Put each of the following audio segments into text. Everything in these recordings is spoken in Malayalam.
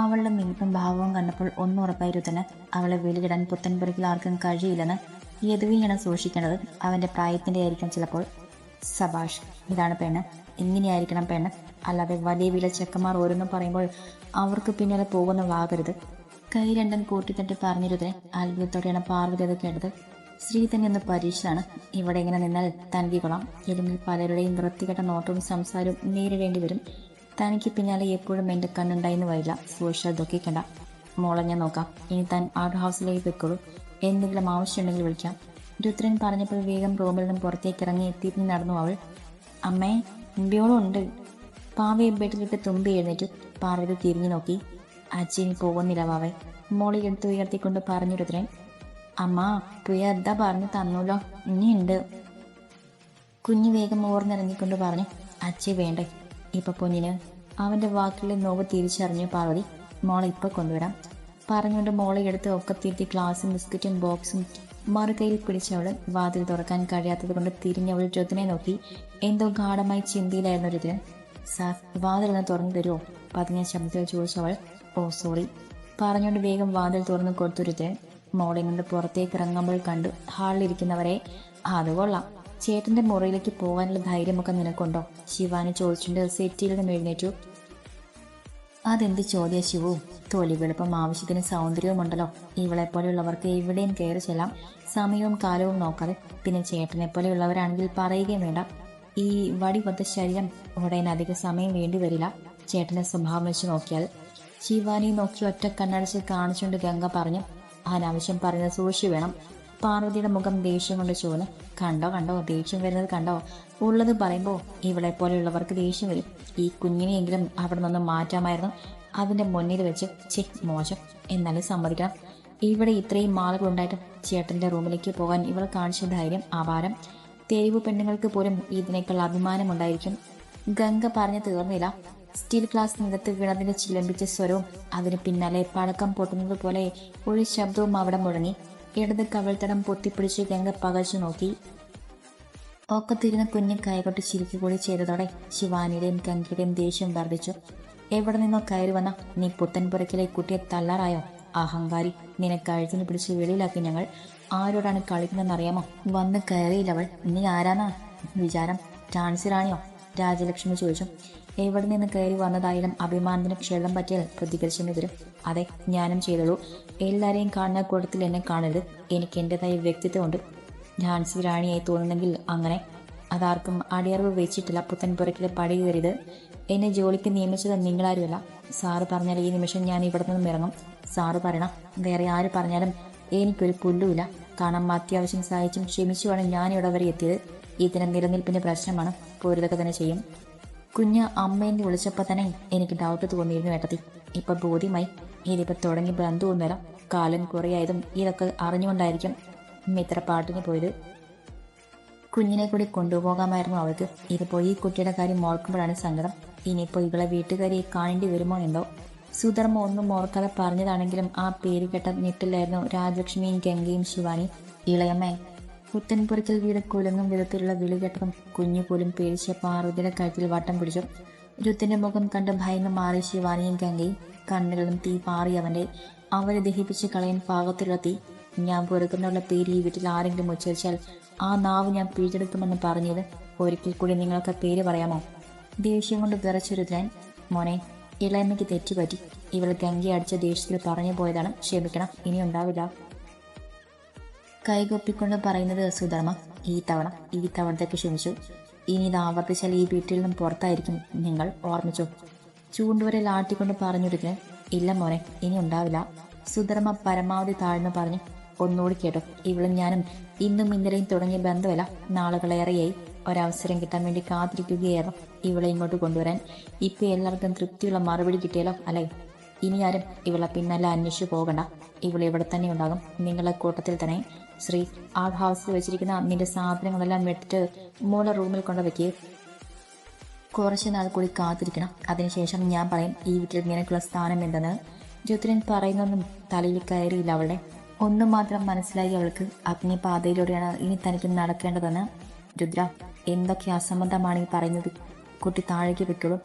അവളുടെ മിനിപ്പും ഭാവവും കണ്ടപ്പോൾ ഒന്നുറപ്പായി രുദ്രന് അവളെ വെളിയിടാൻ പുത്തൻപുരക്കിൽ ആർക്കും കഴിയില്ലെന്ന് യദുവിനെയാണ് സൂക്ഷിക്കേണ്ടത്. അവന്റെ പ്രായത്തിന്റെ ആയിരിക്കും ചിലപ്പോൾ. സബാഷ് ഇതാണ് പെണ്ണ്. ഇങ്ങനെയായിരിക്കണം പെണ്ണ്. അല്ലാതെ വലിയ വില ചെക്കന്മാർ ഓരോന്നും പറയുമ്പോൾ അവർക്ക് പിന്നാലെ പോകുന്നതാകരുത് കൈ രണ്ടും കൂട്ടിത്തട്ടി പറഞ്ഞിരുതേ അത്ഭുതത്തോടെയാണ് പാർവതി അത് കേട്ടത്. സ്ത്രീ തന്നെ ഒന്ന് പരീക്ഷയാണ്. ഇവിടെ ഇങ്ങനെ നിന്നാൽ തൻകിക്കൊള്ളാം ഇതിൽ പലരുടെയും വൃത്തികെട്ട നോട്ടവും സംസാരവും നേരിടേണ്ടി വരും. തനിക്ക് പിന്നാലെ എപ്പോഴും എന്റെ കണ്ണുണ്ടായിന്ന് വരില്ല. സുരക്ഷ ദുഃഖിക്കണ്ട മോളെ ഞാൻ നോക്കാം. ഇനി താൻ ആട് ഹൗസിലേക്ക് വെക്കുള്ളൂ എന്തെങ്കിലും ആവശ്യമുണ്ടെങ്കിൽ വിളിക്കാം. രുദ്രൻ പറഞ്ഞപ്പോൾ വേഗം റൂമിൽ നിന്നും പുറത്തേക്ക് ഇറങ്ങി എത്തിയിട്ട് നടന്നു അവൾ. അമ്മേ ഇമ്പിയോളം ഉണ്ട്. പാവയെ ബെഡിലിട്ട് തുമ്പി എഴുന്നേറ്റു. പാർവതി തിരിഞ്ഞു നോക്കി. അച്ഛനി പോകുന്നില്ല വാവേ മോളി എടുത്ത് ഉയർത്തിക്കൊണ്ട് പറഞ്ഞു രുദ്രൻ. അമ്മ പ്രിയ എന്താ പറഞ്ഞു തന്നൂലോ? ഇനിയുണ്ട്. കുഞ്ഞു വേഗം ഓർന്നിറങ്ങിക്കൊണ്ട് പറഞ്ഞു. അച്ഛ വേണ്ടേ. ഇപ്പൊ കുഞ്ഞിന് അവന്റെ വാക്കുകളിൽ നോവ് തിരിച്ചറിഞ്ഞു പാർവതി മോളെ ഇപ്പൊ കൊണ്ടുവരാം. പറഞ്ഞുകൊണ്ട് മോളെ എടുത്ത് ഒക്കത്തിരുത്തി ഗ്ലാസും ബിസ്ക്കറ്റും ബോക്സും മറുകൈയിൽ പിടിച്ചവൾ വാതിൽ തുറക്കാൻ കഴിയാത്തത് കൊണ്ട് തിരിഞ്ഞവൾ ജ്യോതിനെ നോക്കി. എന്തോ ഗാഠമായി ചിന്തയിലായിരുന്നു ഒരു സാർ വാതിലൊന്ന് തുറന്നു തരുമോ പതിഞ്ഞ ശബ്ദത്തിൽ ചോദിച്ചവൾ ഓ സോറി. പറഞ്ഞുകൊണ്ട് വേഗം വാതിൽ തുറന്നു കൊടുത്തൊരുത്തൻ മോളെ കൊണ്ട് പുറത്തേക്ക് ഇറങ്ങുമ്പോൾ കണ്ടു ഹാളിലിരിക്കുന്നവരെ. അത് കൊള്ളാം. ചേട്ടന്റെ മുറിയിലേക്ക് പോകാനുള്ള ധൈര്യമൊക്കെ നിനക്കുണ്ടോ? ശിവാനി ചോദിച്ചുകൊണ്ട് സെറ്റിൽ നിന്ന് എഴുന്നേറ്റു. അതെന്ത് ചോദ്യ ശിവു? തൊലി വെളുപ്പം ആവശ്യത്തിന് സൗന്ദര്യവും ഉണ്ടല്ലോ ഇവളെ പോലെയുള്ളവർക്ക് എവിടെയും കയറി ചെല്ലാം. സമയവും കാലവും നോക്കാതെ. പിന്നെ ചേട്ടനെ പോലെയുള്ളവരാണെങ്കിൽ പറയുകയും വേണ്ട. ഈ വടി പൊത്ത ശരീരം ഉടൻ അധിക സമയം വേണ്ടി വരില്ല. ചേട്ടന്റെ സ്വഭാവം വെച്ച് നോക്കിയാൽ. ശിവാനി നോക്കി ഒറ്റ കണ്ണടച്ച് കാണിച്ചുകൊണ്ട് ഗംഗ പറഞ്ഞു അനാവശ്യം പറഞ്ഞ സൂക്ഷി വേണം. പാർവതിയുടെ മുഖം ദേഷ്യം കൊണ്ട് ചുവന്ന് കണ്ടോ കണ്ടോ ദേഷ്യം വരുന്നത് കണ്ടോ? ഉള്ളത് പറയുമ്പോൾ ഇവളെ പോലെയുള്ളവർക്ക് ദേഷ്യം വരും. ഈ കുഞ്ഞിനെയെങ്കിലും അവിടെ നിന്ന് മാറ്റാമായിരുന്നു. അതിന്റെ മുന്നിൽ വെച്ച് ചെ മോശം എന്നാലും സമ്മതിക്കണം. ഇവിടെ ഇത്രയും ആളുകളുണ്ടായിട്ട് ചേട്ടന്റെ റൂമിലേക്ക് പോകാൻ ഇവൾ കാണിച്ച ധൈര്യം അപാരം. തെരുവ് പെണ്ണുങ്ങൾക്ക് പോലും ഇതിനേക്കാൾ അഭിമാനമുണ്ടായിരിക്കും ഗംഗ പറഞ്ഞു തീർന്നില്ല. സ്റ്റീൽ ഗ്ലാസ് നിലത്ത് വീണതിന്റെ ചിലമ്പിച്ച സ്വരവും അതിന് പിന്നാലെ പടക്കം പൊട്ടുന്നത് പോലെ ഒരു ശബ്ദവും അവിടെ മുഴങ്ങി. ഇടത് കവിൾത്തടം പൊത്തിപ്പിടിച്ച് ഗംഗ പകച്ചു നോക്കി. ഒക്കത്തിരുന്ന കുഞ്ഞു കൈകൊട്ട് ചിരിക്കു കൂടി ചെയ്തതോടെ ശിവാനിയുടെയും ഗംഗയുടെയും ദേഷ്യം വർദ്ധിച്ചു. എവിടെ നിന്നോ കയറി വന്ന നീ പുത്തൻപുരക്കിലെ കുട്ടിയെ തള്ളാറായോ? അഹങ്കാരി നിന്നെ കഴുത്തിന് പിടിച്ച് വെളിയിലാക്കി ഞങ്ങൾ. ആരോടാണ് കളിക്കുന്നതെന്നറിയാമോ? വന്ന് കയറിയില്ലവൾ നീ ആരാന്നാ? വിചാരം. ടാൻസിറാണിയോ രാജലക്ഷ്മി ചോദിച്ചു. എവിടെ നിന്ന് കയറി വന്നതായാലും അഭിമാനത്തിന് ക്ഷേത്രം പറ്റിയാൽ പ്രതികരിച്ചെന്ന് വരും അതെ ഞാനും ചെയ്തോളൂ എല്ലാവരെയും കാണുന്ന കൂട്ടത്തിൽ എന്നെ കാണരുത്. എനിക്ക് എന്റെതായ വ്യക്തിത്വമുണ്ട്. ഝാൻസി റാണിയായി തോന്നുന്നെങ്കിൽ അങ്ങനെ. അതാർക്കും അടിയറവ് വെച്ചിട്ടില്ല പുത്തൻ പുത്തൻപുരക്കിലെ പടി കയറിയത്. എന്നെ ജോലിക്ക് നിയമിച്ചത് നിങ്ങളാരുമല്ല. സാറ് പറഞ്ഞാൽ ഈ നിമിഷം ഞാൻ ഇവിടെ നിന്നും ഇറങ്ങും. സാറ് പറയണം വേറെ ആര് പറഞ്ഞാലും എനിക്കൊരു പുല്ലുമില്ല. കാരണം അത്യാവശ്യം സഹായിച്ചും ക്ഷമിച്ചുമാണ് ഞാൻ ഇവിടെ വരെ എത്തിയത്. ഇതിന് നിലനിൽപ്പിന്റെ പ്രശ്നമാണ്. പോരുതൊക്കെ തന്നെ ചെയ്യും. കുഞ്ഞ് അമ്മേനെ വിളിച്ചപ്പോൾ തന്നെ എനിക്ക് ഡൗട്ട് തോന്നിയിരുന്നു ഏട്ടത്തി. ഇപ്പൊ ബോധ്യമായി. ഇതിപ്പോ തുടങ്ങി ബന്ധമൊന്നുമല്ല കാലം കുറയായതും ഇതൊക്കെ അറിഞ്ഞുകൊണ്ടായിരിക്കും മിത്ര പാട്ടിന് പോയത്. കുഞ്ഞിനെ കൂടി കൊണ്ടുപോകാമായിരുന്നു അവൾക്ക്. ഇതിപ്പോ ഈ കുട്ടിയുടെ കാര്യം ഓർക്കുമ്പോഴാണ് സങ്കടം. ഇനിയിപ്പോ ഇവളെ വീട്ടുകാരിയെ കാണേണ്ടി വരുമോ എന്തോ? സുധർമ്മ ഒന്നും ഓർക്കാതെ പറഞ്ഞതാണെങ്കിലും ആ പേര് കേട്ട ഞെട്ടില്ലായിരുന്നു രാജലക്ഷ്മിയും ഗംഗയും ശിവാനി ഇളയമ്മേ പുത്തൻപുരക്കൽ വീട് കുലുങ്ങും വിധത്തിലുള്ള വിളി കേട്ടപ്പം കുഞ്ഞു പോലും പേടിച്ച പാർവതിയുടെ കഴുത്തിൽ വട്ടം പിടിച്ചു. രുത്തിന്റെ മുഖം കണ്ട് ഭയന്ന് മാറി ശിവാനിയും ഗംഗയും കണ്ണുകളും തീ പാറി അവന്റെ അവരെ ദഹിപ്പിച്ച് കളയാൻ പാകത്തിലുള്ള തീ ഞാൻ പൊറുക്കുന്നുള്ള പേര് ഈ വീട്ടിൽ ആരെങ്കിലും ഉച്ചരിച്ചാൽ ആ നാവ് ഞാൻ പിടിച്ചെടുക്കുമെന്ന് പറഞ്ഞത് ഒരിക്കൽ കൂടി നിങ്ങൾക്ക് പേര് പറയാമോ? ദേഷ്യം കൊണ്ട് വിറച്ചൊരുതാൻ മോനെ ഇളയമ്മയ്ക്ക് തെറ്റുപറ്റി. ഇവൾ ഗംഗ അടിച്ച ദേഷ്യത്തിൽ പറഞ്ഞു പോയതാണ്. ക്ഷമിക്കണം ഇനി ഉണ്ടാവില്ല. കൈകൊപ്പിക്കൊണ്ട് പറയുന്നത് സുധർമ്മ ഈ തവണ ഈ തവണത്തേക്ക് ക്ഷമിച്ചു. ഇനി ഇത് ആവർത്തിച്ചാൽ ഈ വീട്ടിൽ നിന്നും പുറത്തായിരിക്കും നിങ്ങൾ ഓർമ്മിച്ചു? ചൂണ്ടുവരെ ലാട്ടിക്കൊണ്ട് പറഞ്ഞൊരുക്കിന് ഇല്ല മോനെ ഇനി ഉണ്ടാവില്ല. സുധർമ്മ പരമാവധി താഴ്ന്നു പറഞ്ഞു ഒന്നുകൂടി കേട്ടോ ഇവളും ഞാനും ഇന്നും ഇന്നലെയും തുടങ്ങിയ ബന്ധമല്ല നാളുകളേറെയായി. ഒരവസരം കിട്ടാൻ വേണ്ടി കാത്തിരിക്കുകയായിരുന്നു ഇവളെ ഇങ്ങോട്ട് കൊണ്ടുവരാൻ. ഇപ്പൊ എല്ലാവർക്കും തൃപ്തിയുള്ള മറുപടി കിട്ടിയല്ലോ അല്ലേ? ഇനി ആരും ഇവളെ പിന്നല്ല അന്വേഷിച്ചു പോകണ്ട. ഇവൾ ഇവിടെ തന്നെ ഉണ്ടാകും നിങ്ങളെ കൂട്ടത്തിൽ തന്നെ. ശ്രീ ആ ഹൗസിൽ വെച്ചിരിക്കുന്ന അമ്മിന്റെ സാധനങ്ങളെല്ലാം വെട്ടിട്ട് മോളെ റൂമിൽ കൊണ്ട് വെക്കുക കുറച്ച് നാൾ കൂടി കാത്തിരിക്കണം. അതിനുശേഷം ഞാൻ പറയും ഈ വീട്ടിൽ നിനക്കുള്ള സ്ഥാനം എന്തെന്ന്? രുദ്രൻ പറയുന്നൊന്നും തലയിൽ കയറിയില്ല അവളുടെ. ഒന്നും മാത്രം മനസ്സിലായി അവൾക്ക് അഗ്നിപാതയിലൂടെയാണ് ഇനി തനിക്ക് നടക്കേണ്ടതെന്ന്. രുദ്ര എന്തൊക്കെ അസംബന്ധമാണ് ഈ പറയുന്നത്? കുട്ടി താഴേക്ക് വെക്കുള്ളൂ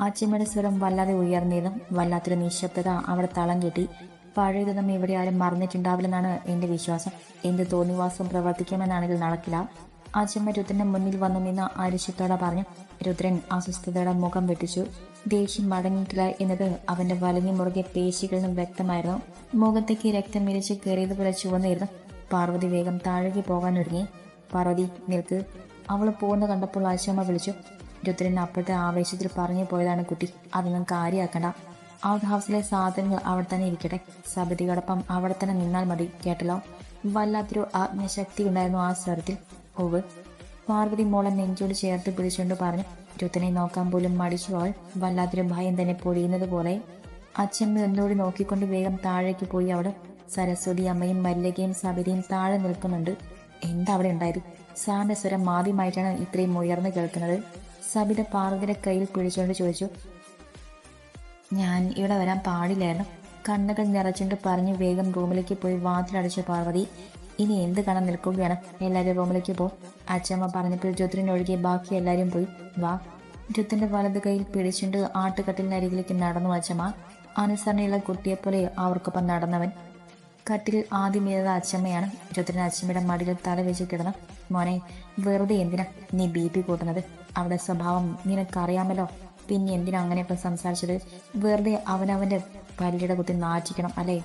അച്ഛമ്മയുടെ സ്വരം വല്ലാതെ ഉയർന്നതും വല്ലാത്തൊരു നിശബ്ദത അവിടെ തളം കെട്ടി. പഴയതൊന്നും ഇവിടെ ആരും മറന്നിട്ടുണ്ടാവില്ലെന്നാണ് എന്റെ വിശ്വാസം. എന്ത് തോന്നിവാസം പ്രവർത്തിക്കുമെന്നാണെങ്കിൽ നടക്കില്ല. അച്ഛമ്മ രുദ്രന്റെ മുന്നിൽ വന്നു നിന്ന് ആരുഷ്യത്തോടെ പറഞ്ഞു രുദ്രൻ അസ്വസ്ഥതയുടെ മുഖം വെട്ടിച്ചു. ദേഷ്യം മടങ്ങിയിട്ടില്ല എന്നത് അവന്റെ വലഞ്ഞു മുറുകെ പേശികളിൽ നിന്നും വ്യക്തമായിരുന്നു. മുഖത്തേക്ക് രക്തം മിരിച്ച് കയറിയതുപോലെ ചുവന്നിരുന്നു. പാർവതി വേഗം താഴേക്ക് പോകാൻ ഒരുങ്ങി. പാർവതി നിൽക്ക്. അവൾ പോകുന്ന കണ്ടപ്പോൾ അച്ഛമ്മ വിളിച്ചു. രുദ്രൻ അപ്പോഴത്തെ ആവേശത്തിൽ പറഞ്ഞു പോയതാണ് കുട്ടി. അതൊന്നും കാര്യമാക്കണ്ട. ഔട്ട് ഹൗസിലെ സാധനങ്ങൾ അവിടെ തന്നെ ഇരിക്കട്ടെ. സബരിയോടൊപ്പം അവിടെ തന്നെ നിന്നാൽ മതി കേട്ടല്ലോ? വല്ലാത്തൊരു ആത്മശക്തി ഉണ്ടായിരുന്നു ആ സ്വരത്തിൽ. ഓവ് പാർവതി മോളെ നെഞ്ചോട് ചേർത്ത് പിടിച്ചുകൊണ്ട് പറഞ്ഞു രുത്തനെ നോക്കാൻ പോലും മടിച്ചു അവൾ. വല്ലാത്തൊരു ഭയം തന്നെ പൊഴിയുന്നത് പോലെ. അച്ഛമ്മ എന്നോട് നോക്കിക്കൊണ്ട് വേഗം താഴേക്ക് പോയി അവിടെ സരസ്വതി അമ്മയും മല്ലികയും സബരിയും താഴെ നിൽക്കുന്നുണ്ട്. എന്താ അവിടെ ഉണ്ടായത്? സാറിന്റെ സ്വരം ഇത്രയും ഉയർന്നു കേൾക്കുന്നത്. സബിത പാർവതിയുടെ കയ്യിൽ പിടിച്ചുകൊണ്ട് ചോദിച്ചു ഞാൻ ഇവിടെ വരാൻ പാടില്ലായിരുന്നു. കണ്ണുകൾ നിറച്ചുകൊണ്ട് പറഞ്ഞ് വേഗം റൂമിലേക്ക് പോയി വാതിലടച്ച പാർവതി ഇനി എന്ത് കാണാൻ നിൽക്കുകയാണ്? എല്ലാവരും റൂമിലേക്ക് പോ. അച്ഛമ്മ പറഞ്ഞപ്പോൾ രുദ്രനൊഴികെ ബാക്കി എല്ലാവരും പോയി. വാ. രുദ്രന്റെ വലത് കയ്യിൽ പിടിച്ചുകൊണ്ട് ആട്ടുകട്ടിലിനരികിലേക്ക് നടന്നു അച്ഛമ്മ. അനുസരണയുള്ള കുട്ടിയെപ്പോലെ അവർക്കൊപ്പം നടന്നവൻ. കട്ടിൽ ആദ്യം ചെയ്തത് അച്ഛമ്മയാണ്. രുദ്രൻ അച്ഛമ്മയുടെ മടിയിൽ തല വെച്ച് കിടന്നു. മോനെ വെറുതെ എന്തിനാ നീ ബി പി കൂട്ടുന്നത്? അവിടെ സ്വഭാവം നിനക്കറിയാമല്ലോ. പിന്നെ എന്തിനാ അങ്ങനെ ഇപ്പം സംസാരിച്ചത്? വെറുതെ അവനവന്റെ പല്ലിയുടെ കുത്തി നാറ്റിക്കണം അല്ലേ?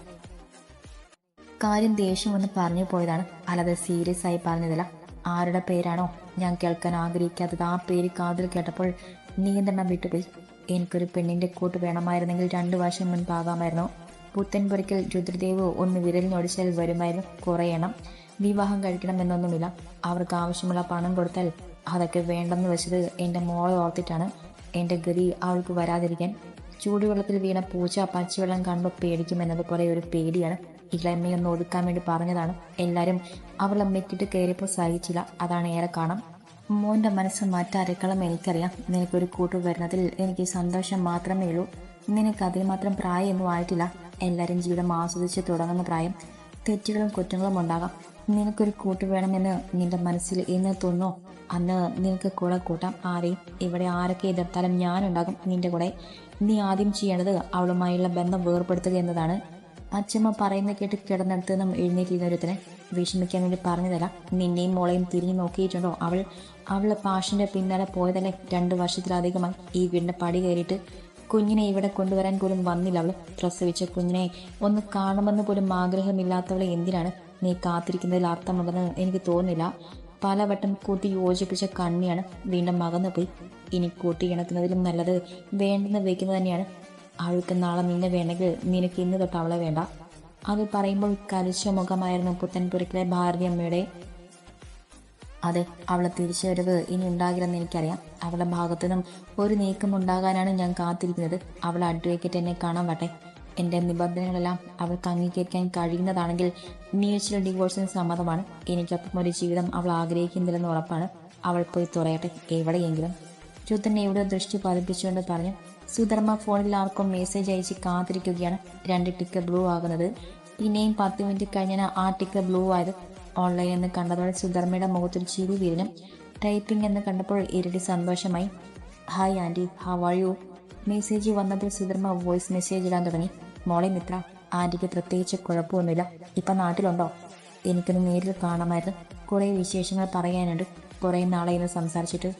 കാര്യം ദേഷ്യം ഒന്ന് പറഞ്ഞു പോയതാണ്. അല്ലാതെ സീരിയസ് ആയി പറഞ്ഞതല്ല. ആരുടെ പേരാണോ ഞാൻ കേൾക്കാൻ ആഗ്രഹിക്കാത്തത്? ആ പേര് കാതിൽ കേട്ടപ്പോൾ നിയന്ത്രണം വിട്ടുപോയി. എനിക്കൊരു പെണ്ണിന്റെ കൂട്ട് വേണമായിരുന്നെങ്കിൽ രണ്ടു വർഷം മുൻപാകാമായിരുന്നു. പുത്തൻപുരയ്ക്കൽ രുദ്രദേവ് ഒന്ന് വിരലിനൊടിച്ചാൽ വരുമായിരുന്നു. കുറേ എണ്ണം വിവാഹം കഴിക്കണമെന്നൊന്നുമില്ല. അവർക്ക് ആവശ്യമുള്ള പണം കൊടുത്താൽ അതൊക്കെ വേണ്ടെന്ന് വെച്ചത് എന്റെ മോളെ ഓർത്തിട്ടാണ്. എന്റെ ഗതി അവൾക്ക് വരാതിരിക്കാൻ ചൂടുവെള്ളത്തിൽ വീണ പൂച്ച പച്ചവെള്ളം കാണുമ്പോൾ പേടിക്കുമെന്നതുപോലെ ഒരു പേടിയാണ്. ഇളമ്മയൊന്ന് ഒതുക്കാൻ വേണ്ടി പറഞ്ഞതാണ്. എല്ലാവരും അവളെ മെക്കിട്ട് കയറിയപ്പോൾ സഹിച്ചില്ല. അതാണ് ഏറെ കാണാം. മോന്റെ മനസ്സ് മറ്റാരെക്കാളും എനിക്കറിയാം. നിനക്കൊരു കൂട്ടു വരുന്നതിൽ എനിക്ക് സന്തോഷം മാത്രമേ ഉള്ളൂ. നിനക്ക് അതിന് മാത്രം പ്രായമൊന്നും ആയിട്ടില്ല. എല്ലാവരും ജീവിതം ആസ്വദിച്ച് തുടങ്ങുന്ന പ്രായം തെറ്റുകളും കുറ്റങ്ങളും ഉണ്ടാകാം. നിനക്കൊരു കൂട്ട് വേണമെന്ന് നിന്റെ മനസ്സിൽ എന്ന് തോന്നോ അന്ന് നിനക്ക് കൂടെ കൂട്ടാം ആരെയും ഇവിടെ ആരൊക്കെ എതിർത്താലും ഞാനുണ്ടാകും നിന്റെ കൂടെ. നീ ആദ്യം ചെയ്യേണ്ടത് അവളുമായുള്ള ബന്ധം വേർപ്പെടുത്തുക എന്നതാണ്. അച്ഛമ്മ പറയുന്ന കേട്ട് കിടന്നെടുത്ത് നിന്നും എഴുന്നേറ്റിരുന്നൊരുത്തനെ വിഷമിക്കാൻ വേണ്ടി പറഞ്ഞു തരാം നിന്നെയും മോളെയും തിരിഞ്ഞു നോക്കിയിട്ടുണ്ടോ അവൾ? അവളുടെ പാഷന്റെ പിന്നാലെ പോയതല്ലേ രണ്ട് വർഷത്തിലധികമായി ഈ വീടിന്റെ പടി കയറിയിട്ട്? കുഞ്ഞിനെ ഇവിടെ കൊണ്ടുവരാൻ പോലും വന്നില്ല അവൾ. പ്രസവിച്ച കുഞ്ഞിനെ ഒന്ന് കാണുമെന്ന് പോലും ആഗ്രഹമില്ലാത്തവളെ എന്തിനാണ്? നീ കാത്തിരിക്കുന്നതിൽ അർത്ഥമുണ്ടെന്ന് എനിക്ക് തോന്നുന്നില്ല. പലവട്ടം കൂട്ടി യോജിപ്പിച്ച കണ്ണിയാണ് വീണ്ടും മകന്നു പോയി ഇനി കൂട്ടി ഇണക്കുന്നതിലും നല്ലത് വേണ്ടെന്ന് വെക്കുന്നത് തന്നെയാണ്. അവൾക്ക് നാളെ നിന്നെ വേണമെങ്കിൽ നിനക്ക് ഇന്ന് തൊട്ട് അവളെ വേണ്ട. അത് പറയുമ്പോൾ കരിച്ച മുഖമായിരുന്നു പുത്തൻപുരക്കിലെ ഭാരതി അതെ അവളെ തിരിച്ചുവരവ് ഇനി ഉണ്ടാകില്ലെന്ന് എനിക്കറിയാം. അവളുടെ ഭാഗത്തു നിന്നും ഒരു നീക്കം ഉണ്ടാകാനാണ് ഞാൻ കാത്തിരിക്കുന്നത്. അവളെ അഡ്വക്കേറ്റ് എന്നെ കാണാൻ വട്ടെ എന്റെ നിബന്ധനകളെല്ലാം അവൾക്ക് അംഗീകരിക്കാൻ കഴിയുന്നതാണെങ്കിൽ മ്യൂച്വൽ ഡിവോഴ്സിന് സമ്മതമാണ്. എനിക്കൊപ്പം ഒരു ജീവിതം അവൾ ആഗ്രഹിക്കുന്നില്ലെന്ന് ഉറപ്പാണ്. അവൾ പോയി തുറയട്ടെ എവിടെയെങ്കിലും. രുദ്രൻ എവിടെ ദൃഷ്ടി പതിപ്പിച്ചുകൊണ്ട് പറഞ്ഞു സുധർമ്മ ഫോണിൽ ആർക്കും മെസ്സേജ് അയച്ച് കാത്തിരിക്കുകയാണ്. രണ്ട് ടിക്കറ്റ് ബ്ലൂ ആകുന്നത്. പിന്നെയും പത്ത് മിനിറ്റ് കഴിഞ്ഞാണ് ആ ടിക്കറ്റ് ബ്ലൂ ആയത്. ഓൺലൈൻ എന്ന് കണ്ടതോടെ സുധർമ്മയുടെ മുഖത്തിൽ ചിരി വീരനും ടൈപ്പിംഗ് എന്ന് കണ്ടപ്പോൾ ഇരടി സന്തോഷമായി hi aunty how are you message വന്നപ്പോൾ സുധർമ്മ വോയിസ് മെസ്സേജ് ഇടാൻ തുടങ്ങി. മോളെ മിത്ര ആന്റിക്ക് പ്രത്യേകിച്ച് കുഴപ്പമൊന്നുമില്ല. ഇപ്പൊ നാട്ടിലുണ്ടോ? എനിക്കൊന്ന് നേരിൽ കാണാമായിരുന്നു. കുറേ വിശേഷങ്ങൾ പറയാനുണ്ട്. കുറേ നാളെ ഇന്ന് സംസാരിച്ചിട്ട്.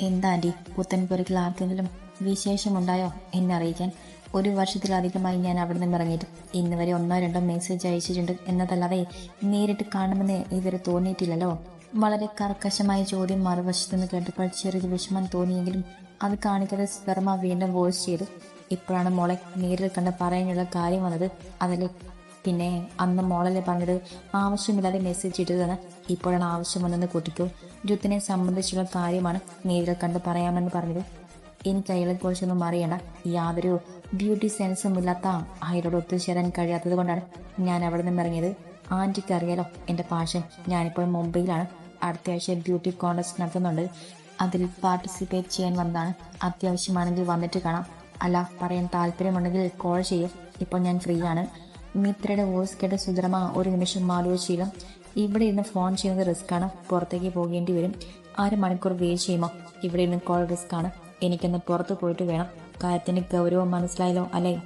എന്താ ആന്റി പുത്തൻപുരയ്ക്കിൽ ആർക്കെങ്കിലും വിശേഷമുണ്ടായോ എന്നെ അറിയിക്കാൻ? ഒരു വർഷത്തിലധികമായി ഞാൻ അവിടെ നിന്ന് ഇറങ്ങിയിട്ട് ഇന്ന് വരെ ഒന്നോ രണ്ടോ മെസ്സേജ് അയച്ചിട്ടുണ്ട്. എന്നതല്ലാതെ നേരിട്ട് കാണുമെന്ന് ഇതുവരെ തോന്നിയിട്ടില്ലല്ലോ. വളരെ കർക്കശമായ ചോദ്യം മറുവശത്തുനിന്ന് കേട്ടപ്പോൾ ചെറിയ വിഷമം തോന്നിയെങ്കിലും അത് കാണിക്കാതെ സ്വർമ്മ വീണ്ടും വോയിസ് ചെയ്തു. ഇപ്പോഴാണ് മോളെ നേരിൽ കണ്ട് പറയാനുള്ള കാര്യം വന്നത്. അതല്ലേ? പിന്നെ അന്ന് മോളല്ലേ പറഞ്ഞത്? ആവശ്യമില്ലാതെ മെസ്സേജ് ഇട്ടതെന്ന് ഇപ്പോഴാണ് ആവശ്യം വന്നെന്ന് കൂട്ടിക്കോ രുത്തിനെ സംബന്ധിച്ചുള്ള കാര്യമാണ് നേരിൽ കണ്ട് പറയാമെന്ന് പറഞ്ഞത്. എനിക്ക് അയാളെ കുറിച്ചൊന്നും അറിയണ്ട. യാതൊരു ബ്യൂട്ടി സെൻസും ഇല്ലാത്ത അയാളോട് ഒത്തുചേരാൻ കഴിയാത്തത് കൊണ്ടാണ് ഞാൻ അവിടെ നിന്ന് ഇറങ്ങിയത്. ആന്റിക്ക് അറിയാലോ എന്റെ പാഷൻ ഞാനിപ്പോൾ മുംബൈയിലാണ്. അടുത്ത ആഴ്ച ബ്യൂട്ടി കോൺടെസ്റ്റ് നടത്തുന്നുണ്ട്. അതിൽ പാർട്ടിസിപ്പേറ്റ് ചെയ്യാൻ വന്നതാണ്. അത്യാവശ്യമാണെങ്കിൽ വന്നിട്ട് കാണാം. അല്ല പറയാൻ താല്പര്യമുണ്ടെങ്കിൽ കോൾ ചെയ്യും. ഇപ്പോൾ ഞാൻ ഫ്രീ ആണ് മിത്രയുടെ വോയിസ് കേട്ട് സുധർമ്മ ഒരു നിമിഷം ആലോചിച്ചില്ല ഇവിടെ ഇരുന്ന് ഫോൺ ചെയ്യുന്നത് റിസ്ക് ആണ്. പുറത്തേക്ക് പോകേണ്ടി വരും. അര മണിക്കൂർ വെയിറ്റ് ചെയ്യുമോ? ഇവിടെ ഇരുന്ന് കോൾ റിസ്ക് ആണ്. എനിക്കൊന്ന് പുറത്ത് പോയിട്ട് വേണം. കാര്യത്തിന് ഗൗരവം മനസ്സിലായല്ലോ അല്ലേ?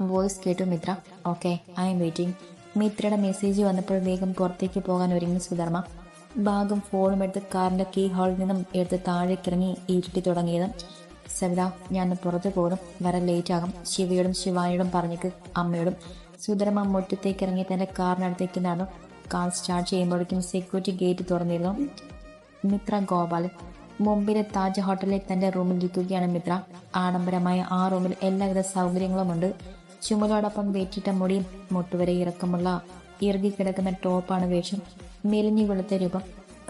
വോയിസ് കേട്ടു Mithra. Okay I'm waiting മിത്രയുടെ മെസ്സേജ് വന്നപ്പോൾ വേഗം പുറത്തേക്ക് പോകാൻ ഒരുങ്ങി സുധർമ്മ. ബാഗും ഫോണും എടുത്ത് കാറിന്റെ കീ ഹാളിൽ നിന്നും എടുത്ത് താഴേക്കിറങ്ങി ഇരുട്ടി തുടങ്ങിയത്. സവിത ഞാൻ പുറത്തു പോകും വരെ ലേറ്റ് ആകും. ശിവയോടും ശിവാനിയോടും പറഞ്ഞേക്ക് അമ്മയോടും സുധരമ്മ മുറ്റത്തേക്ക് ഇറങ്ങി തന്റെ കാറിനടുത്തേക്ക് നടന്നു. കാർ സ്റ്റാർട്ട് ചെയ്യുമ്പോഴേക്കും സെക്യൂരിറ്റി ഗേറ്റ് തുറന്നിരുന്നു. മിത്ര ഗോപാലൻ മുംബൈയിലെ താജ് ഹോട്ടലിൽ തന്റെ റൂമിൽ ഇരിക്കുകയാണ് മിത്ര. ആഡംബരമായ ആ റൂമിൽ എല്ലാവിധ സൗകര്യങ്ങളുമുണ്ട്. ചുമലോടൊപ്പം വെറ്റിട്ട മുടിയും മുട്ടുവരെ ഇറക്കമുള്ള ഇറുകി കിടക്കുന്ന ടോപ്പാണ് വേഷം. മെലിഞ്ഞു വെളുത്ത രൂപം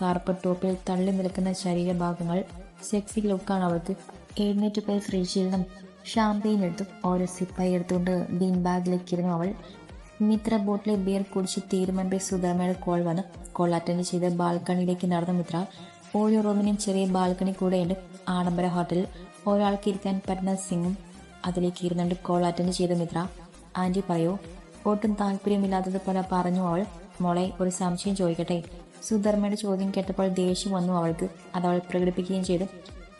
കാർപ്പറ്റ് ടോപ്പിൽ തള്ളി നിൽക്കുന്ന ശരീരഭാഗങ്ങൾ. സെക്സി ലുക്കാണ് അവൾക്ക്. എഴുന്നേറ്റ് പോയി ഫ്രിഡ്ജിൽ നിന്നും ഷാമ്പെയിൻ എടുത്തു ഓരോ സിപ്പായി എടുത്തുകൊണ്ട് ബീൻ ബാഗിലേക്ക് ഇരുന്നു അവൾ മിത്ര ബോട്ടിലെ ബിയർ കുടിച്ച് തീരുമാനപ്പെ സുധർമ്മയുടെ കോൾ വന്നു കോൾ അറ്റൻഡ് ചെയ്ത് ബാൽക്കണിയിലേക്ക് നടന്ന മിത്ര ഓരോ റൂമിനും ചെറിയ ബാൽക്കണി കൂടെയുണ്ട് ആഡംബര ഹോട്ടലിൽ ഒരാൾക്ക് ഇരിക്കാൻ പറ്റുന്ന സിംഗും അതിലേക്ക് ഇരുന്നുകൊണ്ട് കോൾ അറ്റൻഡ് ചെയ്ത മിത്ര ആന്റി പറയൂ ഒട്ടും താല്പര്യമില്ലാത്തതുപോലെ പറഞ്ഞു അവൾ. മോളെ ഒരു സംശയം ചോദിക്കട്ടെ? സുധർമ്മയുടെ ചോദ്യം കേട്ടപ്പോൾ ദേഷ്യം വന്നു അവൾക്ക്. അത് അവൾ പ്രകടിപ്പിക്കുകയും ചെയ്തു.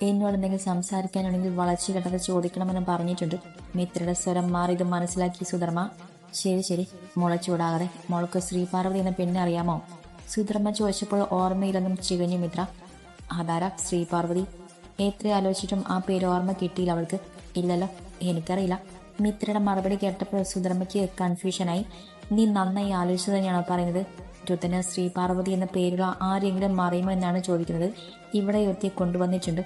എന്നോട് എന്തെങ്കിലും സംസാരിക്കാനുണ്ടെങ്കിൽ വളച്ചു കെട്ടത് ചോദിക്കണമെന്ന് പറഞ്ഞിട്ടുണ്ട്. മിത്രയുടെ സ്വരം മാറി ഇത് മനസ്സിലാക്കി സുധർമ്മ. ശരി ശരി. മോളെ മോൾക്ക് ശ്രീപാർവതി എന്ന പെണ്ണെ അറിയാമോ? സുധർമ്മ ചോദിച്ചപ്പോൾ ഓർമ്മയിലൊന്നും ചികഞ്ഞു മിത്ര. അതാര ശ്രീപാർവതി? എത്ര ആലോചിച്ചിട്ടും ആ പേര് ഓർമ്മ കിട്ടിയില്ല അവൾക്ക്. ഇല്ലല്ലോ എനിക്കറിയില്ല. മിത്രയുടെ മറുപടി കേട്ടപ്പോൾ സുധർമ്മയ്ക്ക് കൺഫ്യൂഷനായി നീ നന്നായി ആലോചിച്ചു തന്നെയാണോ പറയുന്നത്? രുദ്രന് ശ്രീപാർവതി എന്ന പേരുള്ള ആരെങ്കിലും അറിയുമോ എന്നാണ് ചോദിക്കുന്നത്. ഇവിടെ എത്തി കൊണ്ടുവന്നിട്ടുണ്ട്.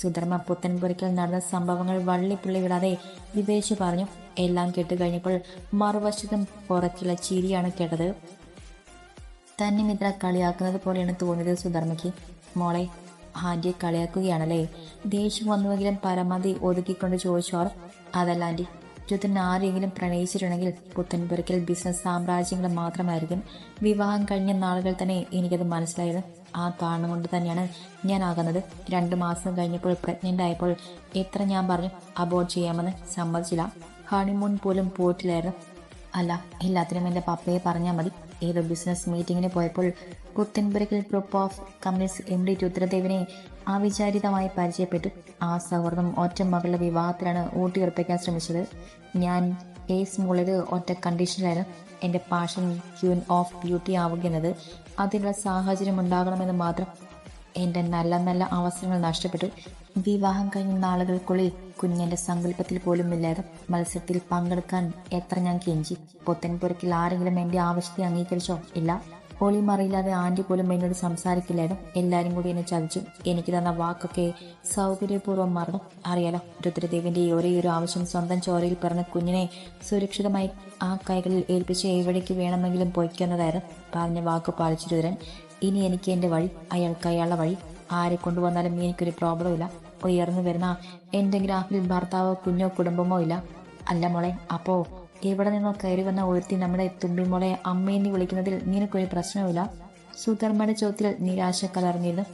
സുധർമ്മ പുത്തൻപുരയ്ക്കൽ നടന്ന സംഭവങ്ങൾ വള്ളിപ്പുള്ളി വിടാതെ വിവേശി പറഞ്ഞു എല്ലാം കേട്ട് കഴിഞ്ഞപ്പോൾ മറുവശത്തും പുറത്തുള്ള ചിരിയാണ് കേട്ടത്. തന്നെ മിത്ര കളിയാക്കുന്നത് പോലെയാണ് തോന്നിയത് സുധർമ്മയ്ക്ക്. മോളെ ആന്റിയെ കളിയാക്കുകയാണല്ലേ? ദേഷ്യം വന്നുവെങ്കിലും പരമാവധി ഒതുക്കിക്കൊണ്ട് ചോദിച്ചു അതല്ല ആന്റി രുദ്രൻ ആരെങ്കിലും പ്രണയിച്ചിട്ടുണ്ടെങ്കിൽ പുത്തൻപുരക്കിൽ ബിസിനസ് സാമ്രാജ്യങ്ങൾ മാത്രമായിരിക്കും. വിവാഹം കഴിഞ്ഞ നാളുകൾ തന്നെ എനിക്കത് മനസ്സിലായത്. ആ കാരണം കൊണ്ട് തന്നെയാണ് ഞാൻ ആകുന്നത്. രണ്ട് മാസം കഴിഞ്ഞപ്പോൾ പ്രഗ്നന്റ് ആയപ്പോൾ എത്ര ഞാൻ പറഞ്ഞു അബോർഡ് ചെയ്യാമെന്ന് സമ്മതിച്ചില്ല. ഹണിമൂൺ പോലും പോയിട്ടില്ലായിരുന്നു. അല്ല എല്ലാത്തിനും എന്റെ പപ്പയെ പറഞ്ഞാൽ മതി. ഏതോ ബിസിനസ് മീറ്റിങ്ങിന് പോയപ്പോൾ Puthenpurackal group of companies M D രുദ്രദേവിനെ അവിചാരിതമായി പരിചയപ്പെട്ടു. ആ സൗഹൃദം ഒറ്റ മകളുടെ വിവാഹത്തിലാണ് ഊട്ടിയുറപ്പിക്കാൻ ശ്രമിച്ചത്. ഞാൻ കേസ് മുകളിൽ ഒറ്റ കണ്ടീഷനിലായിരുന്നു എന്റെ പാഷൻ ക്യൂൻ ഓഫ് ബ്യൂട്ടി ആവുകയെന്നത് അതിനുള്ള സാഹചര്യം ഉണ്ടാകണമെന്ന് മാത്രം എന്റെ നല്ല നല്ല അവസരങ്ങൾ നഷ്ടപ്പെട്ടു. വിവാഹം കഴിഞ്ഞ നാളുകൾക്കുള്ളിൽ കുഞ്ഞിന്റെ സങ്കല്പത്തിൽ പോലും ഇല്ലാതെ മത്സരത്തിൽ പങ്കെടുക്കാൻ എത്ര ഞാൻ കെഞ്ചി. പൊത്തൻപുരക്കിൽ ആരെങ്കിലും എന്റെ ആവശ്യത്തെ അംഗീകരിച്ചോ? ഇല്ല. ഒളിമറിയില്ലാതെ ആന്റി പോലും എന്നോട് സംസാരിക്കില്ലായിരുന്നു. എല്ലാവരും കൂടി എന്നെ ചതിച്ചു. എനിക്ക് തന്ന വാക്കൊക്കെ സൗകര്യപൂർവം മറന്നു. അറിയാലോ രുദ്രദേവിന്റെ ഒരേ ഒരു ആവശ്യം സ്വന്തം ചോരയിൽ പിറന്ന കുഞ്ഞിനെ സുരക്ഷിതമായി ആ കൈകളിൽ ഏൽപ്പിച്ച് എവിടേക്ക് വേണമെങ്കിലും പൊയ്ക്കുന്നതായിരുന്നു. പറഞ്ഞ വാക്ക് പാലിച്ചു രുദ്രൻ. ഇനി എനിക്ക് എന്റെ വഴി അയാൾക്ക് അയാളുടെ വഴി ആരെ കൊണ്ടുവന്നാലും എനിക്കൊരു പ്രോബ്ലം ഇല്ല. ഉയർന്നു വരുന്ന എന്റെ ഗ്രാഫിൽ ഭർത്താവോ കുഞ്ഞോ കുടുംബമോ ഇല്ല. അല്ല മോളെ അപ്പോൾ എവിടെ നിന്നോ കയറി വന്ന ഒരുത്തി നമ്മുടെ തുമ്പി മോളെ അമ്മയെന്ന് വിളിക്കുന്നതിൽ നിനക്കൊരു പ്രശ്നവുമില്ല സുധർമ്മയുടെ ചോദ്യത്തിൽ നിരാശ കലർന്നിരുന്നു.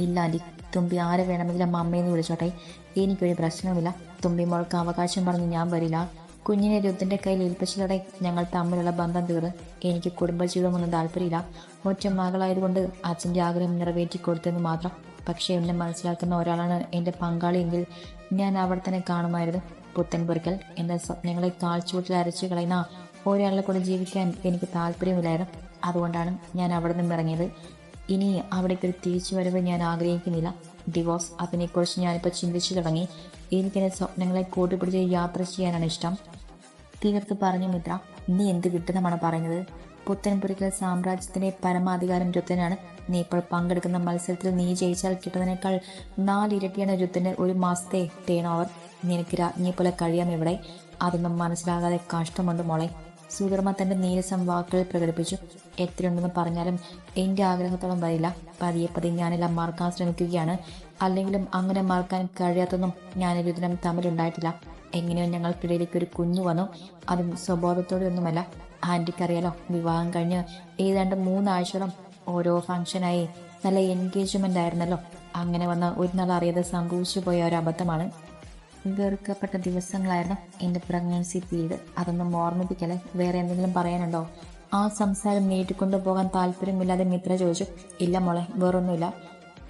ഇല്ല അതി തുമ്പി ആരെ വേണമെങ്കിലും അമ്മയെന്ന് വിളിച്ചോട്ടെ. എനിക്കൊരു പ്രശ്നവുമില്ല തുമ്പി മോൾക്ക് അവകാശം പറഞ്ഞ് ഞാൻ വരില്ല. കുഞ്ഞിനെ രുദ്രന്റെ കയ്യിൽ ഏൽപ്പിച്ചതോടെ ഞങ്ങൾ തമ്മിലുള്ള ബന്ധം തീർന്ന് എനിക്ക് കുടുംബജീവിതമൊന്നും താല്പര്യമില്ല ഒറ്റ മകളായതുകൊണ്ട് അച്ഛന്റെ ആഗ്രഹം നിറവേറ്റി കൊടുത്തെന്ന് മാത്രം. പക്ഷേ എന്നെ മനസ്സിലാക്കുന്ന ഒരാളാണ് എന്റെ പങ്കാളിയെങ്കിൽ ഞാൻ അവിടെ തന്നെ കാണുമായിരുന്നു. പുത്തൻപുരക്കൽ എന്റെ സ്വപ്നങ്ങളെ കാൽച്ചൂട്ടിൽ അരച്ചു കളയുന്ന ഒരാളെ കൂടെ ജീവിക്കാൻ എനിക്ക് താല്പര്യമില്ലായിരുന്നു അതുകൊണ്ടാണ് ഞാൻ അവിടെ നിന്നിറങ്ങിയത് ഇനി അവിടേക്ക് ഒരു തിരിച്ചുവരവ് ഞാൻ ആഗ്രഹിക്കുന്നില്ല. ഡിവോഴ്സ്. അതിനെക്കുറിച്ച് ഞാനിപ്പോൾ ചിന്തിച്ചു തുടങ്ങി എനിക്കെന്റെ സ്വപ്നങ്ങളെ കൂട്ടുപിടിച്ച് യാത്ര ചെയ്യാനാണ് ഇഷ്ടം. തീർത്ത് പറഞ്ഞു മിത്ര നീ എന്ത് വിട്ടുന്നമാണ് പറയുന്നത്? പുത്തൻപുരയ്ക്കൽ സാമ്രാജ്യത്തിന്റെ പരമാധികാരം രുത്തനാണ് നീ ഇപ്പോൾ പങ്കെടുക്കുന്ന മത്സരത്തിൽ നീ ജയിച്ചാൽ കിട്ടുന്നതിനേക്കാൾ നാലിരട്ടിയാണ് രുദ്ധന് ഒരു മാസത്തെ ടേൺ ഓവർ നിനക്ക് രാജ്ഞിയെ പോലെ കഴിയാം ഇവിടെ. അതൊന്നും മനസ്സിലാകാതെ കഷ്ടമുണ്ട് മോളെ. സുധർമ്മ തന്റെ നീരസം വാക്കുകളിൽ പ്രകടിപ്പിച്ചു. എത്രയുണ്ടെന്ന് പറഞ്ഞാലും എന്റെ ആഗ്രഹത്തോളം വരില്ല. പതിയെ പതിയെ ഞാനെല്ലാം മറക്കാൻ ശ്രമിക്കുകയാണ്. അല്ലെങ്കിലും അങ്ങനെ മറക്കാൻ കഴിയാത്തൊന്നും ഞാൻ ദിനം തമ്മിലുണ്ടായിട്ടില്ല. എങ്ങനെയോ ഞങ്ങൾക്കിടയിലേക്ക് ഒരു കുഞ്ഞു വന്നു. അതും സ്വബോധത്തോടെ ഒന്നുമല്ല ആന്റിക്കറിയാലോ വിവാഹം കഴിഞ്ഞ് ഏതാണ്ട് മൂന്നാഴ്ചയോളം ഓരോ ഫംഗ്ഷനായി നല്ല എൻഗേജ്മെന്റ് ആയിരുന്നല്ലോ അങ്ങനെ വന്ന ഒരു നാൾ അറിയാതെ സംഭവിച്ചു പോയ ഒരു അബദ്ധമാണ്. വെറുക്കപ്പെട്ട ദിവസങ്ങളായിരുന്നു എന്റെ പ്രഗ്നൻസി പീരീഡ് അതൊന്നും ഓർമ്മിപ്പിക്കലേ വേറെ എന്തെങ്കിലും പറയാനുണ്ടോ? ആ സംസാരം നീട്ടിക്കൊണ്ടു പോകാൻ താല്പര്യമില്ലാതെ മിത്ര ചോദിച്ചു. ഇല്ല മോളെ വേറൊന്നുമില്ല.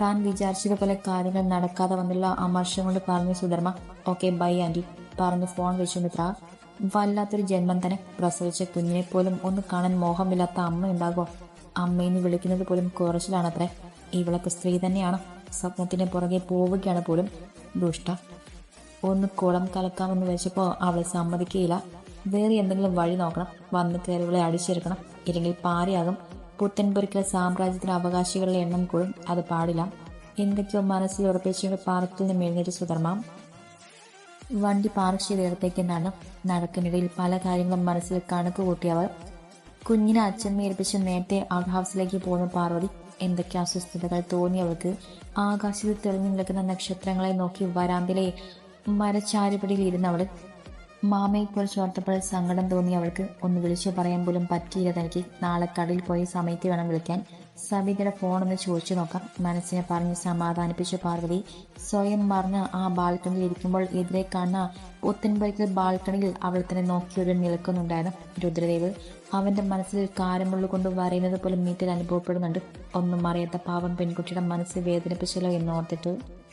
താൻ വിചാരിച്ചതുപോലെ കാര്യങ്ങൾ നടക്കാതെ വന്നുള്ള അമർഷം കൊണ്ട് പറഞ്ഞു സുധർമ്മ ഓക്കെ ബൈ ആന്റി പറഞ്ഞു ഫോൺ വെച്ചു മിത്ര. വല്ലാത്തൊരു ജന്മം തന്നെ. പ്രസവിച്ച കുഞ്ഞിനെ പോലും ഒന്ന് കാണാൻ മോഹമില്ലാത്ത അമ്മ ഉണ്ടാകുമോ? അമ്മയെന്ന് വിളിക്കുന്നത് പോലും കുറച്ചിലാണത്രേ. ഇവളൊക്കെ സ്ത്രീ തന്നെയാണ്. സ്വപ്നത്തിന് പുറകെ പോവുകയാണ് പോലും ദുഷ്ട. ഒന്ന് കുളം കലക്കാമെന്ന് വെച്ചപ്പോൾ അവൾ സമ്മതിക്കുകയില്ല വേറെ എന്തെങ്കിലും വഴി നോക്കണം. വന്ന് കയറികളെ അടിച്ചെടുക്കണം. ഇല്ലെങ്കിൽ പാരയാകും. പുത്തൻപുരക്കിലെ സാമ്രാജ്യത്തിന് അവകാശികളുടെ എണ്ണം കൂടും. അത് പാടില്ല. എന്തൊക്കെയോ മനസ്സിൽ ഉറപ്പിച്ചുകൊണ്ട് പാർക്കിൽ നിന്ന് എഴുന്നേറ്റ് സുധർമ്മ. വണ്ടി പാർക്ക് ചെയ്തിടത്തേക്ക് നടന്നു. നടക്കിനിടയിൽ പല കാര്യങ്ങളും മനസ്സിൽ കണക്ക് കൂട്ടിയവർ കുഞ്ഞിനെ അച്ഛൻ മേൽപ്പിച്ച് നേരത്തെ ഔട്ട് ഹൗസിലേക്ക് പോകുന്ന പാർവതി. എന്തൊക്കെ അസ്വസ്ഥതകൾ തോന്നിയവൾക്ക് ആകാശത്തിൽ തെളിഞ്ഞു നിൽക്കുന്ന നക്ഷത്രങ്ങളെ നോക്കി വരാന്തിലെ മരച്ചാരുപടിയിൽ മാമയെ മാമയെക്കുറിച്ച് ഓർത്തപ്പോൾ സങ്കടം തോന്നി അവൾക്ക് ഒന്ന് വിളിച്ചു പറയാൻ പോലും പറ്റിയില്ല തനിക്ക്. നാളെ കടയിൽ പോയ സമയത്ത് വേണം വിളിക്കാൻ. സബിതയുടെ ഫോണൊന്ന് ചോദിച്ചു നോക്കാം. മനസ്സിനെ പറഞ്ഞ് സമാധാനിപ്പിച്ച പാർവതി. സ്വയം മറന്ന് ആ ബാൽക്കണിയിൽ ഇരിക്കുമ്പോൾ എതിരെ കാണുന്ന പുത്തൻപരിക്കൽ ബാൽക്കണിയിൽ അവൾ തന്നെ നോക്കിയൊരു നിൽക്കുന്നുണ്ടായിരുന്നു രുദ്രദേവ്. അവന്റെ മനസ്സിൽ കാരമുള്ളു കൊണ്ട് വരയുന്നത് പോലും മീറ്റിൽ അനുഭവപ്പെടുന്നുണ്ട്. ഒന്നും അറിയാത്ത പാവം പെൺകുട്ടിയുടെ മനസ്സ് വേദനിപ്പിച്ചല്ലോ എന്നോർത്തിട്ട്